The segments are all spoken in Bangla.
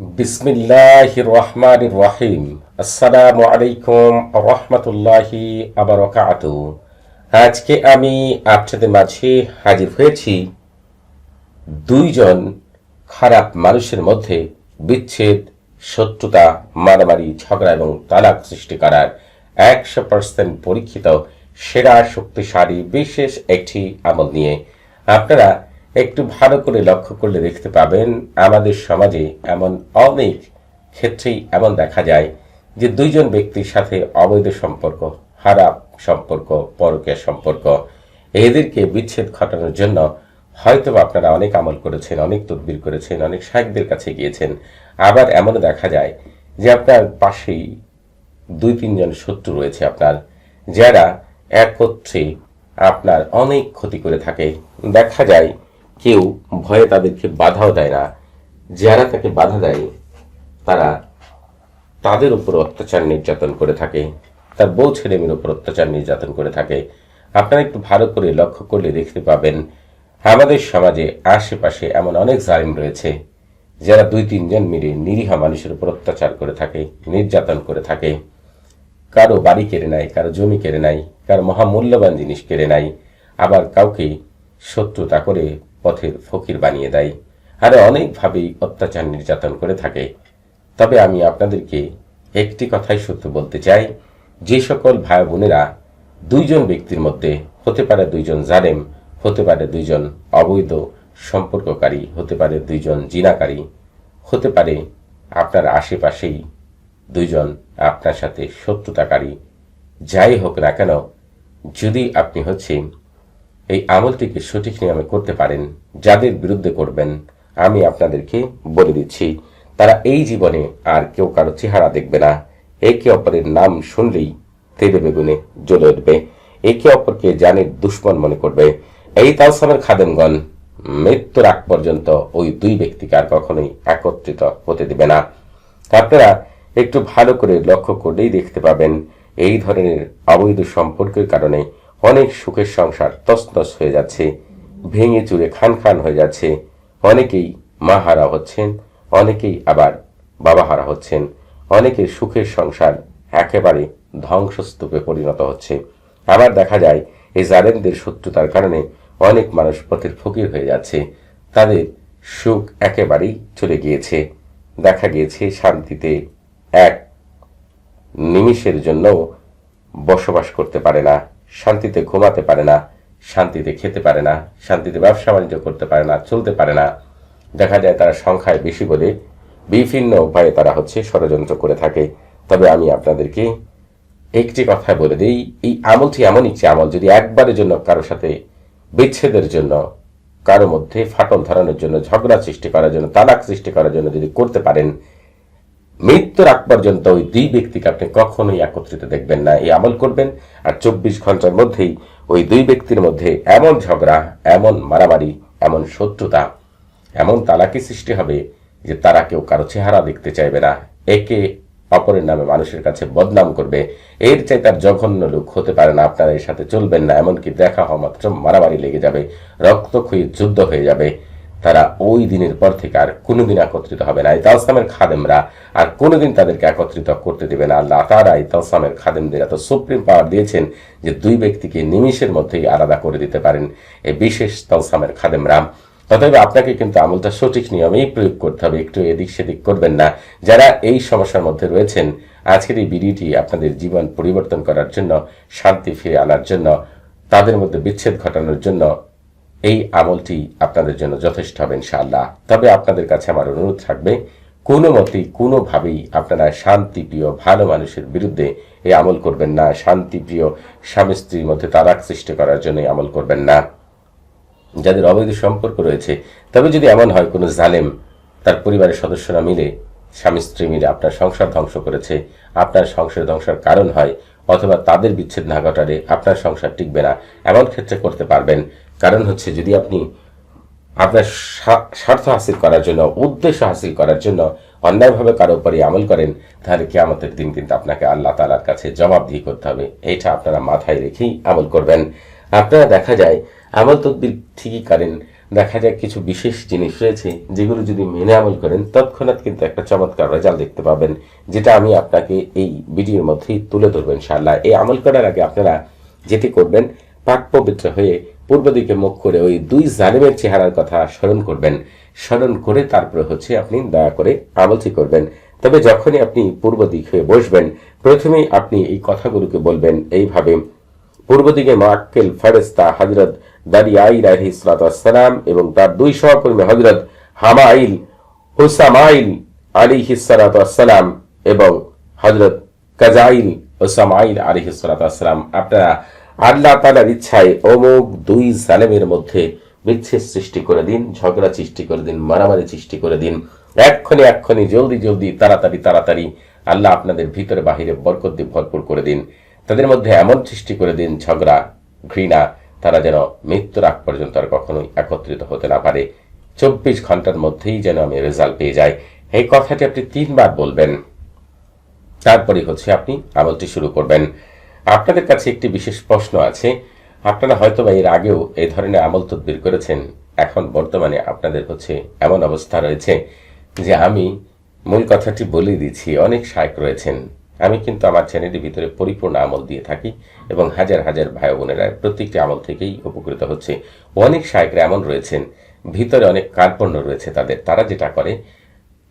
বিসমিল্লাহ রহমান রহিম আসসালামু আলাইকুম রহমতুল্লাহি আবরকাত। আজকে আমি আপনাদের মাঝে হাজির হয়েছি দুইজন খারাপ মানুষের মধ্যে বিচ্ছেদ, শত্রুতা, মারামারি, ঝগড়া এবং তালাক সৃষ্টি করার একশো পার্সেন্ট পরীক্ষিত, সেরা, শক্তিশালী, বিশেষ একটি আমল নিয়ে আপনারা একটু ভালো করে লক্ষ্য করলে দেখতে পাবেন, আমাদের সমাজে এমন অনেক ক্ষেত্রেই এমন দেখা যায় যে দুইজন ব্যক্তির সাথে অবৈধ সম্পর্ক খারাপ সম্পর্ক পরকের সম্পর্ক, এদেরকে বিচ্ছেদ ঘটানোর জন্য হয়তো আপনারা অনেক আমল করেছেন, অনেক তদবির করেছেন, অনেক সাহেবদের কাছে গিয়েছেন। আবার এমনও দেখা যায় যে আপনার পাশেই দুই তিনজন শত্রু রয়েছে আপনার, যারা একত্রে আপনার অনেক ক্ষতি করে থাকে। দেখা যায় কেউ ভয়ে তাদেরকে বাধাও দেয় না, যারা তাকে বাধা দেয়, তারা তাদের উপর অত্যাচার নির্যাতন করে থাকে, তার বউ ছেলে মেয়ের উপর অত্যাচার নির্যাতন করে থাকে। আপনারা একটু ভালো করে লক্ষ্য করলে দেখতে পাবেন, আমাদের সমাজে আশেপাশে এমন অনেক জালিম রয়েছে, যারা দুই তিনজন মিলে নিরীহ মানুষের উপর অত্যাচার করে থাকে, নির্যাতন করে থাকে। কারও বাড়ি কেড়ে নেয়, কারও জমি কেড়ে নেয়, কারও মহামূল্যবান জিনিস কেড়ে নেয়, আবার কাউকে শত্রুতা করে পথের ফকির বানিয়ে দেয়। আরও অনেকভাবেই অত্যাচার নির্যাতন করে থাকে। তবে আমি আপনাদেরকে একটি কথাই সত্য বলতে চাই, যে সকল ভাই বোনেরা দুইজন ব্যক্তির মধ্যে হতে পারে দুইজন জালেম, হতে পারে দুইজন অবৈধ সম্পর্ককারী, হতে পারে দুইজন জিনাকারী, হতে পারে আপনার আশেপাশেই দুইজন আপনার সাথে শত্রুতাকারী। যাই হোক না কেন, যদি আপনি হচ্ছে এই আমলটিকে সঠিক নিয়মে করতে পারেন, যাদের বিরুদ্ধে করবেন, আমি আপনাদেরকে বলে দিচ্ছি, তারা এই জীবনে আর কেউ কারও চেহারা দেখবে না। একে অপরের নাম শুনলেই তেলে বেগুনে জ্বলে উঠবে। একে অপরকে জানের দুশ্মন মনে করবে। এই তালসামের খাদেমগণ, মৃত্যুর আগ পর্যন্ত ওই দুই ব্যক্তিকে আর কখনোই একত্রিত হতে দেবে না। আপনারা একটু ভালো করে লক্ষ্য করলেই দেখতে পাবেন, এই ধরনের অবৈধ সম্পর্কের কারণে অনেক সুখের সংসার তসনস হয়ে যাচ্ছে, ভেঙে চুরে খান খান হয়ে যাচ্ছে। অনেকেই মা হারা হচ্ছেন, অনেকেই আবার বাবা হারা হচ্ছেন। অনেকের সুখের সংসার একেবারে ধ্বংসস্তূপে পরিণত হচ্ছে। আবার দেখা যায়, এই জালেমদের শত্রুতার কারণে অনেক মানুষ পথের ফকির হয়ে যাচ্ছে। তাদের সুখ একেবারেই চলে গিয়েছে। দেখা গিয়েছে শান্তিতে এক নিমিষের জন্য বসবাস করতে পারে না। শান্তিতে ঘুমাতে পারে না, শান্তিতে খেতে পারে না, শান্তিতে ব্যবসা বাণিজ্য করতে পারে না, চলতে পারে না। দেখা যায় তারা সংখ্যায় বেশি বলে বিভিন্ন উপায়ে তারা হচ্ছে ষড়যন্ত্র করে থাকে। তবে আমি আপনাদেরকে একটি কথা বলে দিই, এই আমলটি এমন একটি আমল যদি একবারের জন্য কারোর সাথে বিচ্ছেদের জন্য, কারও মধ্যে ফাটল ধরানোর জন্য, ঝগড়া সৃষ্টি করার জন্য, তালাক সৃষ্টি করার জন্য যদি করতে পারেন মৃত্যুর আগ পর্যন্ত ওই দুই ব্যক্তিকে আপনি কখনোই একত্রিত দেখবেন না, এই আমল করবেন। আর চব্বিশ ঘণ্টার মধ্যেই ওই দুই ব্যক্তির মধ্যে এমন ঝগড়া, এমন মারামারি, এমন শত্রুতা, এমন তালাকি সৃষ্টি হবে যে তারা কেউ কারও চেহারা দেখতে চাইবে না। একে অপরের নামে মানুষের কাছে বদনাম করবে। এর চাই তার জঘন্য লোক হতে পারে না, আপনারা এর সাথে চলবেন না। এমনকি দেখা হওয়া মাত্র মারামারি লেগে যাবে, রক্তক্ষয়ী যুদ্ধ হয়ে যাবে। তারা ওই দিনের পর থেকে আর কোনোদিন একত্রিত হবে না। এই তালসামের খাদেমরা আর কোনোদিন তাদেরকে একত্রিত করতে দেবে না। আল্লাহ তারা এই তালসামের খাদেমদের এত সুপ্রিম পাওয়ার দিয়েছেন যে দুই ব্যক্তিকে নিমিষের মধ্যেই আলাদা করে দিতে পারেন এই বিশেষ তালসামের খাদেমরা। তথাপি আপনাকে কিন্তু আমলটা সঠিক নিয়মেই প্রয়োগ করতে হবে। একটু এদিক সেদিক করবেন না। যারা এই সমস্যার মধ্যে রয়েছেন, আজকের এই ভিডিওটি আপনাদের জীবন পরিবর্তন করার জন্য, শান্তি ফিরে আনার জন্য, তাদের মধ্যে বিচ্ছেদ ঘটানোর জন্য এই আমলটি আপনাদের জন্য যথেষ্ট হবে ইনশাআল্লাহ। তবে আপনাদের কাছে আমার অনুরোধ থাকবে, কোনো মতেই, কোনোভাবেই আপনারা শান্তিপ্রিয়, ভালো মানুষের বিরুদ্ধে এই আমল করবেন না। শান্তিপ্রিয় স্বামী স্ত্রীর মধ্যে তারাক সৃষ্টি করার জন্য আমল করবেন না। যাদের অবৈধ সম্পর্ক রয়েছে, তবে যদি এমন হয়, কোনো জালেম তার পরিবারের সদস্যরা মিলে, স্বামী স্ত্রী মিলে আপনার সংসার ধ্বংস করেছে, আপনার সংসার ধ্বংসের কারণ হয়, অথবা তাদের বিচ্ছেদ না ঘটালে আপনার সংসার টিকবে না, এমন ক্ষেত্রে করতে পারবেন। কারণ হচ্ছে যদি আপনি আপনার স্বার্থ হাসিল করার জন্য, উদ্দেশ্য হাসিল করার জন্য অন্যায়ভাবে কারও উপরে আমল করেন, তাহলে কেয়ামতের দিন কিন্তু আপনাকে আল্লাহ তালার কাছে জবাবদিহি করতে হবে। এটা আপনারা মাথায় রেখেই আমল করবেন। আপনারা দেখা যায়, আমল তদবির ঠিকই করেন। দেখা যায় কিছু বিশেষ জিনিস রয়েছে, যেগুলো যদি মেনে আমল করেন, তৎক্ষণাৎ কিন্তু একটা চমৎকার রেজাল্ট দেখতে পাবেন, যেটা আমি আপনাকে এই ভিডিওর মধ্যেই তুলে ধরবেন ইনশাআল্লাহ। এই আমল করার আগে আপনারা যেটি করবেন, পাক পবিত্র হয়ে পূর্ব দিকে মুখ করে ওই দুই জালিমের চেহারার কথা স্মরণ করবেন। স্মরণ করে তারপরে হচ্ছে আপনি দয়া করে আমলটি করবেন। তবে যখনই আপনি পূর্ব দিক হয়ে বসবেন, প্রথমেই আপনি এই কথাগুলোকে বলবেন এইভাবে, পূর্ব দিকে মাক্কেল ফেরেস্তা হজরত দারিয়াইল আলহিসাম এবং তার দুই সহকর্মী হজরত হামাইল হুসামাইল আলী হিসালাম এবং হজরত কাজাইল ওসামাইল আলী হিসালাম আপনারা আল্লাহ তালার ইচ্ছায় অমুক দুই জালেমের মধ্যে বিচ্ছেদ সৃষ্টি করে দিন, ঝগড়া সৃষ্টি করে দিন, মারামারি সৃষ্টি করে দিন। এক্ষণে এক্ষণে, জলদি জলদি, তাড়াতাড়ি তাড়াতাড়ি আল্লাহ আপনাদের ভিতরে বাহিরে বরকত দিয়ে ভরপুর করে দিন। তাদের মধ্যে এমন সৃষ্টি করে দিন, ঝগড়া, ঘৃণা, তারা যেন মৃত্যুর আগ পর্যন্ত আর কখনোই একত্রিত হতে না পারে। চব্বিশ ঘণ্টার মধ্যেই যেন আমি রেজাল্ট পেয়ে যাই। এই কথাটি আপনি তিনবার বলবেন। তারপরে হচ্ছে আপনি আমলটি শুরু করবেন। আপনাদের কাছে একটি বিশেষ প্রশ্ন আছে। আপনারা হয়তো বা এর আগেও এই ধরনের আমল তদবির করেছেন। এখন বর্তমানে আপনাদের হচ্ছে এমন অবস্থা রয়েছে যে আমি মূল কথাটি বলে দিচ্ছি, অনেক শায়ক রয়েছেন। আমি কিন্তু আমার চ্যানেলের ভিতরে পরিপূর্ণ আমল দিয়ে থাকি এবং হাজার হাজার ভাই বোনেরা প্রত্যেকটি আমল থেকেই উপকৃত হচ্ছে। অনেক শায়করা এমন রয়েছেন, ভিতরে অনেক কার্পণ্য রয়েছে তাদের, তারা যেটা করে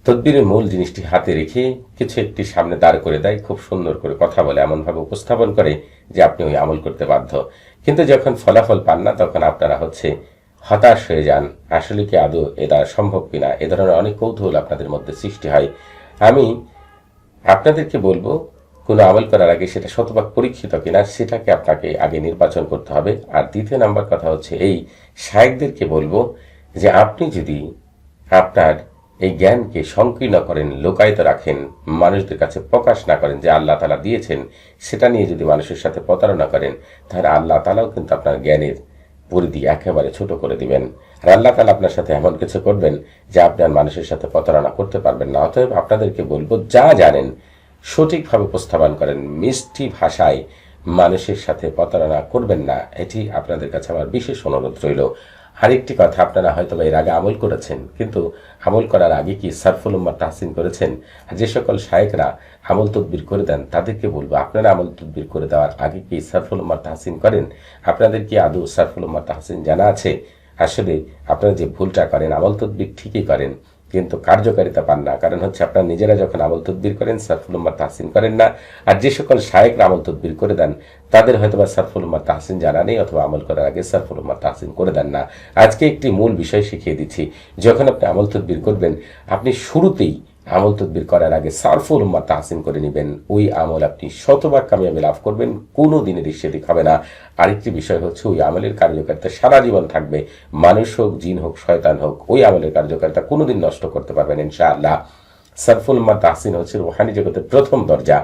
তদবিরের মূল জিনিসটি হাতে রেখে কিছু একটি সামনে দাঁড় করে দেয়, খুব সুন্দর করে কথা বলে, এমনভাবে উপস্থাপন করে যে আপনি ওই আমল করতে বাধ্য। কিন্তু যখন ফলাফল পান না, তখন আপনারা হচ্ছে হতাশ হয়ে যান। আসলে কি আদৌ এটা সম্ভব কিনা? এ ধরনের অনেক কৌতূহল আপনাদের মধ্যে সৃষ্টি হয়। আমি আপনাদেরকে বলব, কোনো আমল করার আগে সেটা শতভাগ পরীক্ষিত কিনা, সেটাকে আপনাকে আগে নির্বাচন করতে হবে। আর দ্বিতীয় নাম্বার কথা হচ্ছে এই শায়কদেরকে বলব যে আপনি যদি আপনার এই জ্ঞানকে সংকীর্ণ করেন, লোকায়িত রাখেন, মানুষদের কাছে প্রকাশ না করেন যে আল্লাহ তালা দিয়েছেন, সেটা নিয়ে যদি মানুষের সাথে প্রতারণা করেন, তাহলে আল্লাহ তালাও কিন্তু আপনার জ্ঞানের পরিধি একেবারে ছোট করে দিবেন। আর আল্লাহ তালা আপনার সাথে এমন কিছু করবেন যে আপনি আর মানুষের সাথে প্রতারণা করতে পারবেন না। অতএব আপনাদেরকে বলব, যা জানেন, সঠিকভাবে উপস্থাপন করেন, মিষ্টি ভাষায় মানুষের সাথে প্রতারণা করবেন না। এটি আপনাদের কাছে আমার বিশেষ অনুরোধ রইল। আরেকটি কথা আপনারা হয়তো এর আগে আমল করেছেন, কিন্তু আমল করার আগে কি সারফুল উম্মার তাহসিন করেছেন? যে সকল শায়েকরা আমল তদবির করে দেন, তাদেরকে বলব, আপনারা আমল তদবির করে দেওয়ার আগে কি সারফুল উম্মার তাহসিন করেন? আপনাদের কি আদৌ সারফুল উম্মার তাহসিন জানা আছে? আসলে আপনারা যে ভুলটা করেন, আমল তদবির ঠিকই করেন। কিন্তু কার্যকারিতা পান না। কারণ হচ্ছে আপনারা নিজেরা যখন আমল তদ্বির করেন, সারফুল উম্মার তাহসিন করেন না। আর যে সকল শায়েকরা আমল তদ্বির করে দেন, তাদের হয়তো বা সারফুল উম্মার তাহসিন জানা নেই অথবা আমল করার আগে সারফুল উম্মার তাহসিন করে দেন না। আজকে একটি মূল বিষয় শিখিয়ে দিচ্ছি। যখন আপনি আমল তদ্বির করবেন, আপনি শুরুতেই আমল তদবির করার আগে সারফুল উম্মা তাহসিন করে নেবেন। ওই আমল আপনি শতবার কামিয়াবি লাভ করবেন, কোনো দিনের সেদিক হবে না। আরেকটি বিষয় হচ্ছে, ওই আমলের কার্যকারিতা সারা জীবন থাকবে। মানুষ হোক, জিন হোক, শয়তান হোক, ওই আমলের কার্যকারিতা কোনোদিন নষ্ট করতে পারবেন ইনশাআল্লাহ। সারফুল উম্মা তাহসিন হচ্ছে রুহানি জগতের প্রথম দরজা।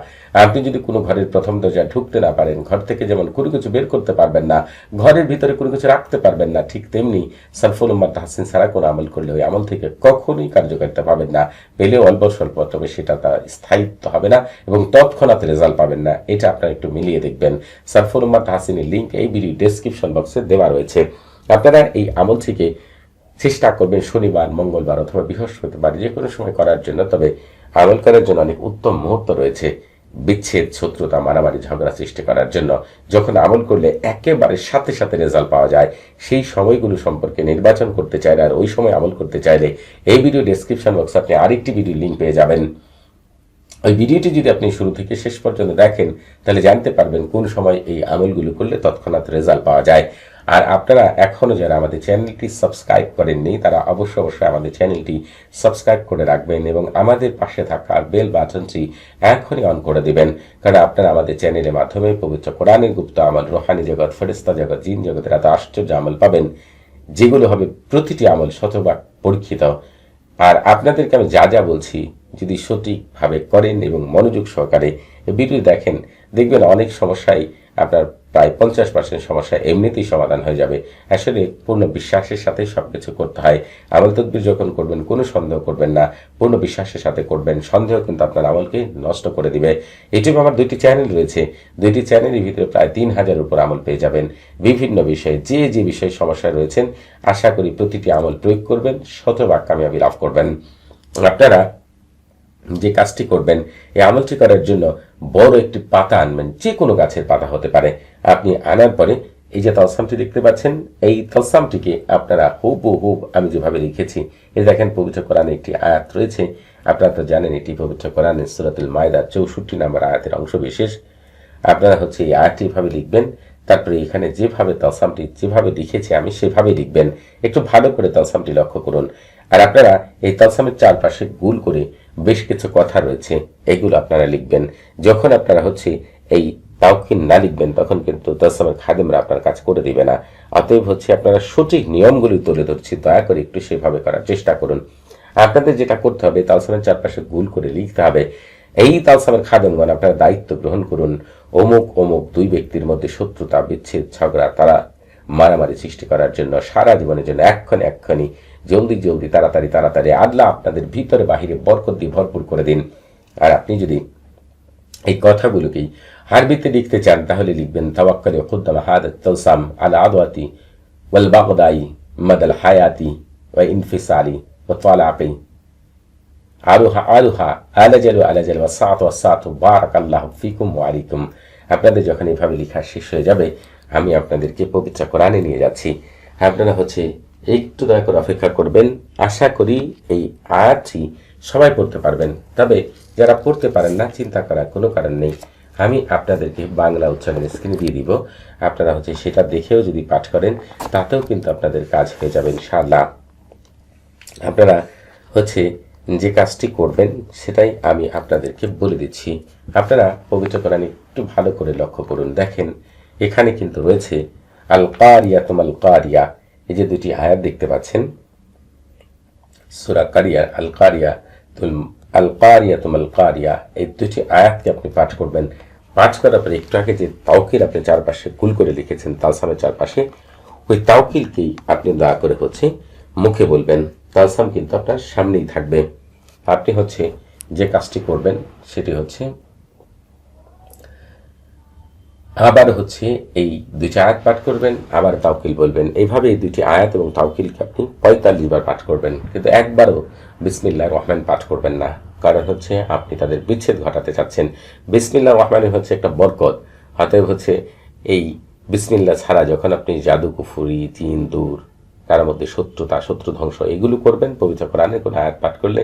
আপনি যদি কোনো ঘরের প্রথম দরজায় ঢুকতে না পারেন, ঘর থেকে যেমন কোনো কিছু বের করতে পারবেন না, ঘরের ভিতরে কোনো কিছু রাখতে পারবেন না, ঠিক তেমনি সারফুল উম্মা তাহসিন ছাড়া কোনো আমল করলে ওই আমল থেকে কখনোই কার্যকারিতা পাবেন না। পেলে অল্প স্বল্প, তবে সেটা তার স্থায়িত্ব হবে না এবং তৎক্ষণাৎ রেজাল্ট পাবেন না। এটা আপনারা একটু মিলিয়ে দেখবেন। সারফুল উম্মা তাহসিনের লিঙ্ক এই ভিডিও ডেসক্রিপশন বক্সে দেওয়া রয়েছে। আপনারা এই আমল থেকে চেষ্টা করবেন শনিবার, মঙ্গলবার অথবা বৃহস্পতিবার যে কোনো সময় করার জন্য, তবে আমল করার জন্য অনেক উত্তম মুহূর্ত রয়েছে বিচ্ছেদ, শত্রুতা, মারামারি, ঝগড়া সৃষ্টি করার জন্য। যখন আমল করলে একেবারে সাথে সাথে রেজাল্ট পাওয়া যায়। সেই সময়গুলো সম্পর্কে নির্বাচন করতে চাইলে আর ওই সময় আমল করতে চাইলে এই ভিডিও ডেসক্রিপশন বক্সে আপনি আরেকটি ভিডিও লিঙ্ক পেয়ে যাবেন। ওই ভিডিওটি যদি আপনি শুরু থেকে শেষ পর্যন্ত দেখেন, তাহলে জানতে পারবেন কোন সময় এই আমলগুলো করলে তৎক্ষণাৎ রেজাল্ট পাওয়া যায়। আর আপনারা এখনও যারা আমাদের চ্যানেলটি সাবস্ক্রাইব করেননি, তারা অবশ্যই অবশ্যই আমাদের চ্যানেলটি সাবস্ক্রাইব করে রাখবেন এবং আমাদের পাশে থাকা বেল বাটনটি এখনই অন করে দিবেন। কারণ আপনারা আমাদের চ্যানেলের মাধ্যমে পবিত্র কোরআনের গুপ্ত আমল, রোহানি জগৎ ফেরিস্তা জগৎ, জিন জগতের এত আশ্চর্য আমল পাবেন, যেগুলো হবে প্রতিটি আমল শতভাগ পরীক্ষিত। আর আপনাদেরকে আমি যা যা বলছি, যদি সঠিকভাবে করেন এবং মনোযোগ সহকারে ভিডিও দেখেন, দেখবেন অনেক সমস্যায় আপনার প্রায় পঞ্চাশ পার্সেন্ট সমস্যা এমনিতেই সমাধান হয়ে যাবে। আসলে পূর্ণ বিশ্বাসের সাথে সবকিছু করতে হয়। আমল তদবির যখন করবেন, কোনো সন্দেহ করবেন না। পূর্ণ বিশ্বাসের সাথে করবেন। সন্দেহ কিন্তু আপনার আমলকে নষ্ট করে দিবে। ইউটিউবে আমার দুইটি চ্যানেল রয়েছে। দুইটি চ্যানেলের ভিতরে প্রায় তিন হাজার উপর আমল পেয়ে যাবেন। বিভিন্ন বিষয়ে, যে যে বিষয়ে সমস্যা রয়েছেন, আশা করি প্রতিটি আমল প্রয়োগ করবেন, শতভাগ কামিয়াবি লাভ করবেন। আপনারা যে কাজটি করবেন, এই আমলটি করার জন্য বড় একটি পাতা আনবেন যে কোনো গাছের পাতা হতে পারে। আপনি আনার পরে এই যে তলসামটি দেখতে পাচ্ছেন, এই তলসামটিকে আপনারা হুব হুব আমি যেভাবে লিখেছি এ দেখেন পবিত্র কোরআনে একটি আয়াত রয়েছে। আপনারা তো জানেন এটি পবিত্র কোরআনে, সুরাতুল মায়দা চৌষট্টি নম্বর আয়াতের অংশ বিশেষ আপনারা হচ্ছে এই আয়াতটি এভাবে লিখবেন, তারপরে এখানে যেভাবে তলসামটি যেভাবে লিখেছি আমি সেভাবে লিখবেন। একটু ভালো করে তলসামটি লক্ষ্য করুন। আর আপনারা এই তলসামের চারপাশে গুল করে বেশ কিছু কথা রয়েছে, এগুলো আপনারা লিখবেন। যখন আপনারা হচ্ছে এই তাওকিন না লিখবেন, তখন কিন্তু তলসামের খাদেমরা আপনার কাজ করে দিবে না। অতএব হচ্ছে আপনারা সঠিক নিয়মগুলি তুলে ধরছি, দয়া করে একটু সেভাবে করার চেষ্টা করুন। আপনাদের যেটা করতে হবে, তালসামের চারপাশে গুল করে লিখতে হবে। এই তালসামের খাদেমগণ আপনারা দায়িত্ব গ্রহণ করুন। অমুক অমুক দুই ব্যক্তির মধ্যে শত্রুতা, বিচ্ছেদ, ঝগড়া, তারা মারামারি সৃষ্টি করার জন্য, সারা জীবনের জন্য, এক্ষণে এক্ষণি জলদি জলদি, তাড়াতাড়ি তাড়াতাড়ি আল্লাহ আপনাদের ভিতরে বাহিরে বরকত দিয়ে ভরপুর করে দিন। আর আপনি যদি এই কথাগুলোকেই হারবিতে লিখতে চান, তাহলে লিখবেন, তাওয়াক্কালে খুদ্দাম হাদ তলসাম আল আদওয়াতি ওয়াল বাগদাই মাদাল হায়াতি ওয়া ইনফিসালি ওয়া তালাকি। আরুহা আরুহা, আলাজালু, আলাজাল, ওয়া সাত ওয়া সাত, বারাকাল্লাহু ফিকুম ওয়া আলাইকুম। আপনাদের যখন এইভাবে লেখা শেষ হয়ে যাবে, আমি আপনাদেরকে পবিত্র কোরআনে নিয়ে যাচ্ছি। আপনারা হচ্ছে একটু দয়া করে অপেক্ষা করবেন। আশা করি এই আয়াতটি সবাই পড়তে পারবেন। তবে যারা পড়তে পারেন না, চিন্তা করার কোনো কারণ নেই। আমি আপনাদেরকে বাংলা উচ্চারণ স্ক্রিনে দিয়ে দিব। আপনারা হচ্ছে সেটা দেখেও যদি পাঠ করেন, তাতেও কিন্তু আপনাদের কাজ হয়ে যাবে, ইনশাআল্লাহ। আপনারা হচ্ছে যে কাজটি করবেন, সেটাই আমি আপনাদেরকে বলে দিচ্ছি। আপনারা পবিত্র কোরআন একটু ভালো করে লক্ষ্য করুন। দেখেন, এখানে কিন্তু রয়েছে আল কারিয়া তুমাল কারিয়া এই যে দুটি আয়াত দেখতে পাচ্ছেন, সুরা কারিয়া আল কারিয়া তুল আল কারিয়া তুমাল কারিয়া এই দুটি আয়াতকে আপনি পাঠ করবেন। পাঠ করার পরে একটু আগে যে তাওকিল আপনি চারপাশে কুল করে লিখেছেন, তালসামের চারপাশে, ওই তাওকিলকেই আপনি দয়া করে হচ্ছে মুখে বলবেন। তালসাম কিন্তু আপনার সামনেই থাকবে। আপনি হচ্ছে যে কাজটি করবেন, সেটি হচ্ছে আবার হচ্ছে এই দুটি আয়াত পাঠ করবেন, আবার তাওকিল বলবেন। এইভাবে এই দুটি আয়াত এবং তাওকিলকে আপনি পঁয়তাল্লিশ বার পাঠ করবেন, কিন্তু একবারও বিসমিল্লা রহমান পাঠ করবেন না। কারণ হচ্ছে আপনি তাদের বিচ্ছেদ ঘটাতে চাচ্ছেন। বিসমিল্লা রহমানের হচ্ছে একটা বরকত। অতএব হচ্ছে এই বিসমিল্লা ছাড়া যখন আপনি জাদু, কুফুরি, তিন, দূর তার মধ্যে শত্রুতা শত্রু ধ্বংস, এগুলো করবেন, পবিত্র কোরআনের কোনো আয়াত পাঠ করলে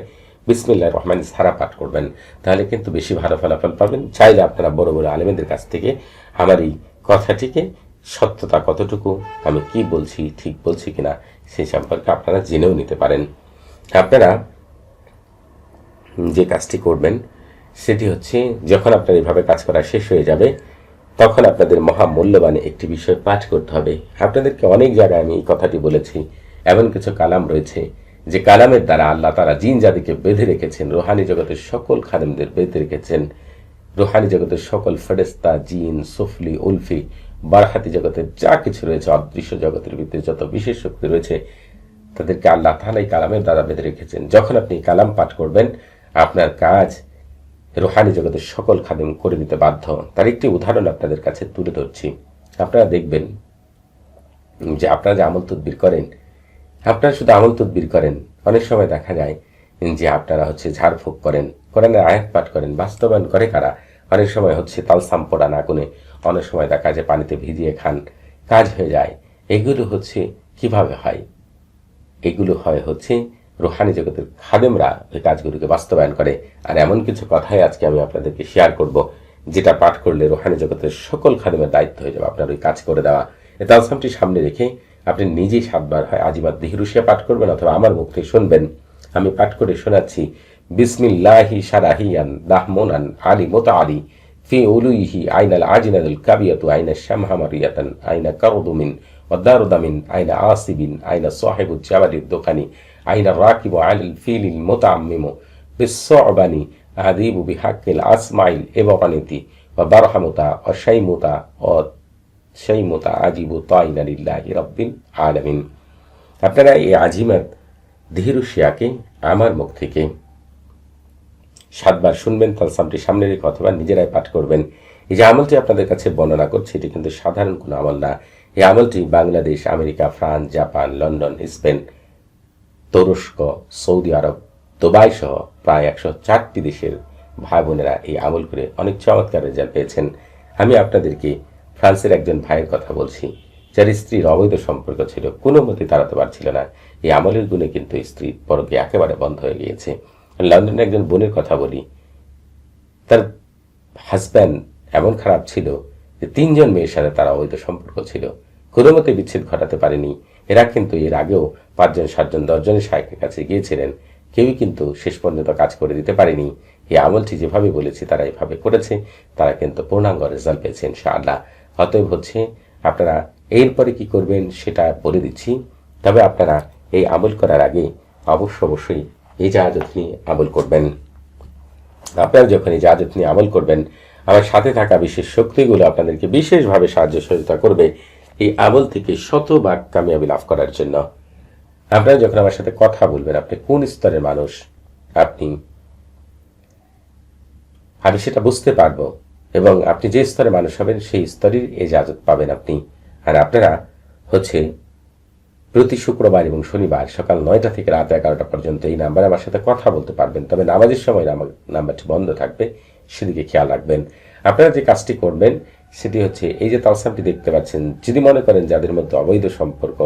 বিসমিল্লাহ রহমান সারা পাঠ করবেন। তাহলে কিন্তু বেশি ভালো ফলাফল পাবেন। চাইলে আপনারা বড় বড় আলেমেদের কাছ থেকে আমার এই কথাটিকে, সত্যতা কতটুকু, আমি কি বলছি, ঠিক বলছি কিনা সেই সম্পর্কে আপনারা জেনেও নিতে পারেন। আপনারা যে কাজটি করবেন, সেটি হচ্ছে যখন আপনার এইভাবে কাজ করা শেষ হয়ে যাবে, তখন আপনাদের মহামূল্যবান একটি বিষয় পাঠ করতে হবে। আপনাদেরকে অনেক জায়গায় আমি এই কথাটি বলেছি, এমন কিছু কালাম রয়েছে যে কালামের দ্বারা আল্লাহ তারা জিন জাতিকে বেঁধে রেখেছেন, রোহানি জগতের সকল খাদেমদের বেঁধে রেখেছেন, রোহানি জগতের সকল ফেরেস্তা জিন, সুফলি, উলফি, বারহাতি জগতের যা কিছু রয়েছে, অদৃশ্য জগতের ভিতরে যত বিশেষ শক্তি রয়েছে, তাদেরকে আল্লাহ তাহলে কালামের দ্বারা বেঁধে রেখেছেন। যখন আপনি কালাম পাঠ করবেন, আপনার কাজ রোহানি জগতের সকল খাদেম করে দিতে বাধ্য। তার একটি উদাহরণ আপনাদের কাছে তুলে ধরছি। আপনারা দেখবেন যে আপনারা যে আমল তদ্বির করেন আপনারা শুধু আমল তদ্বির করেন। অনেক সময় দেখা যায় যে আপনারা হচ্ছে ঝাড়ফুঁক করেন। কোরআনের আয়াত পাঠ করেন, বাস্তবায়ন করে কারা? অনেক সময় হচ্ছে তালসাম পোড়া না কোনে অনেক সময় দেখা যায় পানিতে ভিজিয়ে খান, কাজ হয়ে যায়। এগুলো হচ্ছে কীভাবে হয়? এগুলো হয় হচ্ছে রোহানি জগতের খাদেমরা ওই কাজগুলোকে বাস্তবায়ন করে। আর এমন কিছু কথাই আজকে আমি আপনাদেরকে শেয়ার করব, যেটা পাঠ করলে রোহানি জগতের সকল খাদেমের দায়িত্ব হয়ে যাবে আপনার ওই কাজ করে দেওয়া। এই তালসামটি সামনে রেখে আপনি নিজেই সাতবার হয় আজিমাত দিহরুশিয়া পাঠ করবেন অথবা আমার মুখ থেকে শুনবেন। আমি পাঠ করে শোনাচ্ছি, বিসমিল্লাহি সারাহিয়ান দাহমোনান আলী মোতা আলী ফি উলুইহি আইনাল আজিনাদুল কাবিয়াতু আইনা শামহামারিয়াতান আইনা কারদুমিন ওদারুদামিন আইনা আসিবিন, আইনা সাহেবু জাবালির দোকানি, আইনা রাকিবু আলিল ফিলিল মোতাম্মিমু বিশ্ববানি আদিবু বিহাক্কিল আসমাইল এবকানিতি ও বারহামুতা ও শাইমুতা ও সেই মোতা আজিবু তাইনালিল্লাহি রব্বিন আলামিন আপনারা এই আজিমাত ধীরুশিয়াকে আমার মুখ থেকে সাতবার শুনবেন, তালসামটি সামনে রেখে অথবা নিজেরাই পাঠ করবেন। এই যে আমলটি আপনাদের কাছে বর্ণনা করছি, এটি কিন্তু সাধারণ কোনো আমল না। এই আমলটি Bangladesh, America, France, Japan, London, Spain, তুরস্ক, সৌদি আরব, দুবাই সহ প্রায় একশো চারটি দেশের ভাই বোনেরা এই আমল করে অনেক চমৎকার রেজাল্ট পেয়েছেন। আমি আপনাদেরকে ফ্রান্সের একজন ভাইয়ের কথা বলছি, যার স্ত্রীর অবৈধ সম্পর্ক ছিল, কোনো মতে তাড়াতে পারছিল না। এই আমলের গুণে কিন্তু স্ত্রী পরকে একেবারে বন্ধ হয়ে গিয়েছে। লন্ডনের একজন বোনের কথা বলি, তার হাজব্যান্ড এমন খারাপ ছিল যে তিনজন মেয়ের সাথে তারা অবৈধ সম্পর্ক ছিল। কোনো মতে বিচ্ছেদ ঘটাতে পারেনি। এরা কিন্তু এর আগেও পাঁচজন, সাতজন, দশজনের সাহেবের কাছে গিয়েছিলেন। কেউই কিন্তু শেষ পর্যন্ত কাজ করে দিতে পারেনি। এই আমলটি যেভাবে বলেছি, তারা এভাবে করেছে, তারা কিন্তু পূর্ণাঙ্গ রেজাল্ট পেয়েছে, ইনশাআল্লাহ। অতএব হচ্ছে আপনারা এরপরে কি করবেন সেটা বলে দিচ্ছি। তবে আপনারা এই আমল করার আগে অবশ্য অবশ্যই এই জাহাজত নিয়ে আমল করবেন। আপনারা যখন এই জাহাজত নিয়ে আমল করবেন, আমার সাথে থাকা বিশেষ শক্তিগুলো আপনাদেরকে বিশেষভাবে সাহায্য সহযোগিতা করবে এই আমল থেকে শতভাগ কামিয়াবি লাভ করার জন্য। আপনারা যখন আমার সাথে কথা বলবেন, আপনি কোন স্তরের মানুষ? আপনি, আমি সেটা বুঝতে পারব। এবং আপনি যে স্তরে মানুষ হবেন, সেই স্তরের এজাজত পাবেন আপনি। আর আপনারা হচ্ছে প্রতি শুক্রবার এবং শনিবার সকাল নয়টা থেকে রাত এগারোটা পর্যন্ত এই নাম্বারে আমার সাথে কথা বলতে পারবেন। তবে নামাজের সময় নাম্বারটি বন্ধ থাকবে, সেদিকে খেয়াল রাখবেন। আপনারা যে কাজটি করবেন, সেটি হচ্ছে এই যে তালসামটি দেখতে পাচ্ছেন, যদি মনে করেন যাদের মধ্যে অবৈধ সম্পর্ক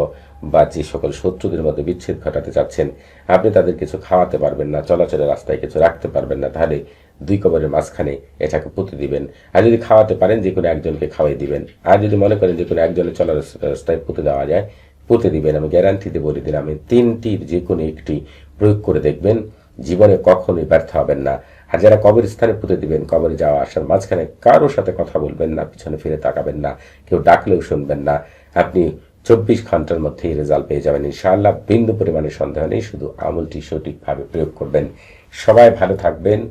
বা যে সকল শত্রুদের মধ্যে বিচ্ছেদ ঘটাতে চাচ্ছেন, আপনি তাদের কিছু খাওয়াতে পারবেন না, চলাচলের রাস্তায় কিছু রাখতে পারবেন না, তাহলে দুই কবরের মাঝখানে এটাকে পুঁতে দিবেন। আর যদি খাওয়াতে পারেন, যে কোনো একজনকে খাওয়াই দিবেন। আর যদি মনে করেন যে কোনো একজনের চলার রাস্তায় পুঁতে দেওয়া যায়, পুঁতে দিবেন। আমি গ্যারান্টিতে বলে দিলাম আমি তিনটির যে কোনো একটি প্রয়োগ করে দেখবেন, জীবনে কখনোই ব্যর্থ হবেন না। আর যারা কবর স্থানে পুঁতে দিবেন, কবরে যাওয়া আসার মাঝখানে কারোর সাথে কথা বলবেন না, পিছনে ফিরে তাকাবেন না, কেউ ডাকলেও শুনবেন না। আপনি চব্বিশ ঘণ্টার মধ্যেই রেজাল্ট পেয়ে যাবেন ইনশাআল্লাহ। বিন্দু পরিমাণে সন্দেহ নেই, শুধু আমলটি সঠিকভাবে প্রয়োগ করবেন। সবাই ভালো থাকবেন।